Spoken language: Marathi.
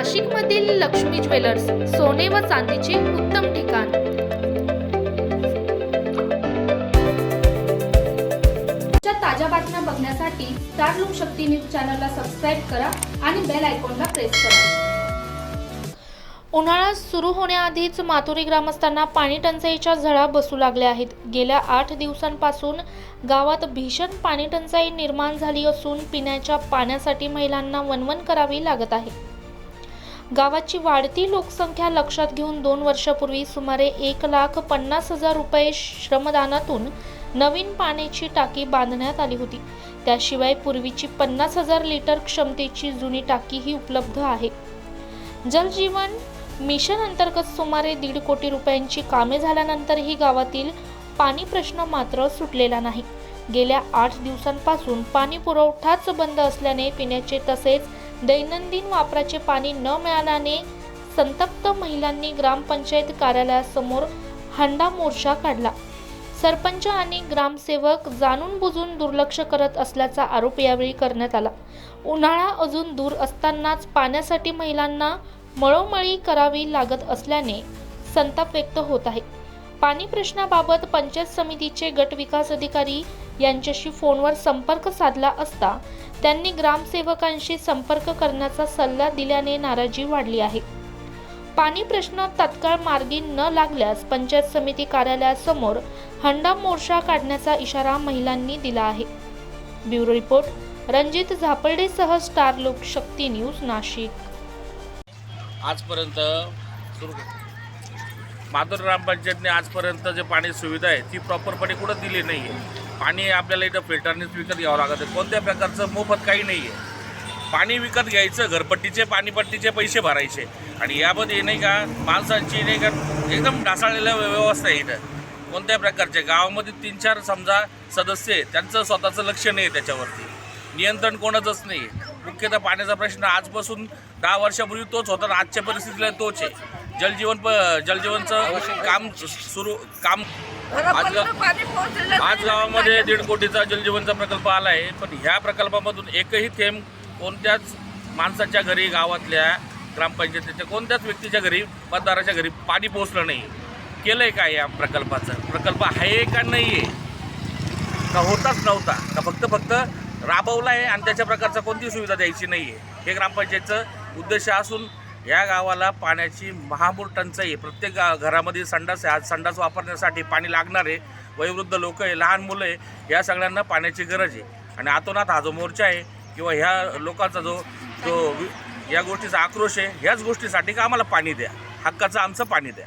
नाशिकमधील लक्ष्मी ज्वेलर्स सोने व चांदीचे उत्तम ठिकाण. ताज्या बातम्या बघण्यासाठी स्टार लोक शक्ती न्यूज चॅनलला सबस्क्राईब करा आणि बेल आयकॉनला प्रेस करा. उन्हाळा सुरू होण्याआधीच माथुरी ग्रामस्थांना पाणी टंचाईच्या झळा बसू लागल्या आहेत. गेल्या आठ दिवसांपासून गावात भीषण पाणी टंचाई निर्माण झाली असून पिण्याच्या पाण्यासाठी महिलांना वणवण करावी लागत आहे. गावाची वाढती लोकसंख्या लक्षात घेऊन दोन वर्षापूर्वी सुमारे एक लाख पन्नास हजार रुपये श्रमदानातून नवीन पाण्याची टाकी बांधण्यात आली होती. त्याशिवाय पूर्वीची पन्नास हजार लिटर क्षमतेची जुनी टाकीही उपलब्ध आहे. जलजीवन मिशन अंतर्गत सुमारे दीड कोटी रुपयांची कामे झाल्यानंतरही गावातील पाणी प्रश्न मात्र सुटलेला नाही. गेल्या आठ दिवसांपासून पाणी पुरवठाच बंद असल्याने पिण्याचे तसेच दैनंदिन वापराचे पाणी न मिळाल्याने संतप्त महिलांनी ग्रामपंचायत कार्यालयासमोर हंडा मोर्चा काढला. सरपंच आणि ग्रामसेवक जाणून बुजून दुर्लक्ष करत असल्याचा आरोप यावेळी करण्यात आला. उन्हाळा अजून दूर असतानाच पाण्यासाठी महिलांना मळोमळी करावी लागत असल्याने संताप व्यक्त होत आहे. पाणी प्रश्नाबाबत पंचायत समितीचे गट विकास अधिकारी यांच्याशी फोनवर संपर्क साधला असता त्यांनी ग्रामसेवकांशी संपर्क करण्याचा सल्ला दिल्याने नाराजी वाढली आहे. पाणी प्रश्न तत्काळ मार्गी न लागल्यास पंचायत समिती कार्यालयासमोर हंडा मोर्चा काढण्याचा इशारा महिलांनी दिला आहे. ब्युरो रिपोर्ट रणजित झापर्डेसह स्टार लोकशक्ती न्यूज नाशिक. आजपर्यंत सुरू माधुर ग्रामपंचायतने आजपर्यंत जे पाणी सुविधा आहे ती प्रॉपरपणे कुठं दिली नाही आहे पाणी आपल्याला इथं फिल्टरनेच विकत घ्यावं लागत आहे. कोणत्या प्रकारचं मोफत काही नाही आहे पाणी विकत घ्यायचं घरपट्टीचे पाणीपट्टीचे पैसे भरायचे. आणि यामध्ये नाही का माणसांची नाही का एकदम ढासाळलेल्या व्यवस्था आहे इथं. कोणत्या प्रकारचे? गावामध्ये तीन चार समजा सदस्य आहे त्यांचं स्वतःचं लक्ष नाही आहे त्याच्यावरती. नियंत्रण कोणाचंच नाही आहे. मुख्यतः पाण्याचा प्रश्न आजपासून दहा वर्षापूर्वी तोच होता आजच्या परिस्थितीला तोच आहे. जलजीवन प जलजीवनचं काम सुरू काम आज आज गावामध्ये दीड कोटीचा जलजीवनचा प्रकल्प आला आहे. पण ह्या प्रकल्पामधून एकही थेंब कोणत्याच माणसाच्या घरी गावातल्या ग्रामपंचायतीच्या कोणत्याच व्यक्तीच्या घरी मतदाराच्या घरी पाणी पोहोचलं नाही. केलं आहे काय या प्रकल्पाचं? प्रकल्प आहे का नाही आहे का होताच नव्हता? का फक्त फक्त राबवला आहे आणि त्याच्या प्रकारचा कोणती सुविधा द्यायची नाही आहे हे ग्रामपंचायतचं उद्देश असून या गावाला पाण्याची महामूळ टंचाई. प्रत्येक गा घरामध्ये संडास आहे. आज संडास वापरण्यासाठी पाणी लागणार आहे. वयोवृद्ध लोक आहे लहान मुलं आहे या सगळ्यांना पाण्याची गरज आहे. आणि आतोनात हा जो मोर्चा आहे किंवा ह्या लोकांचा जो जो या गोष्टीचा आक्रोश आहे ह्याच गोष्टीसाठी का आम्हाला पाणी द्या? हक्काचं आमचं पाणी द्या.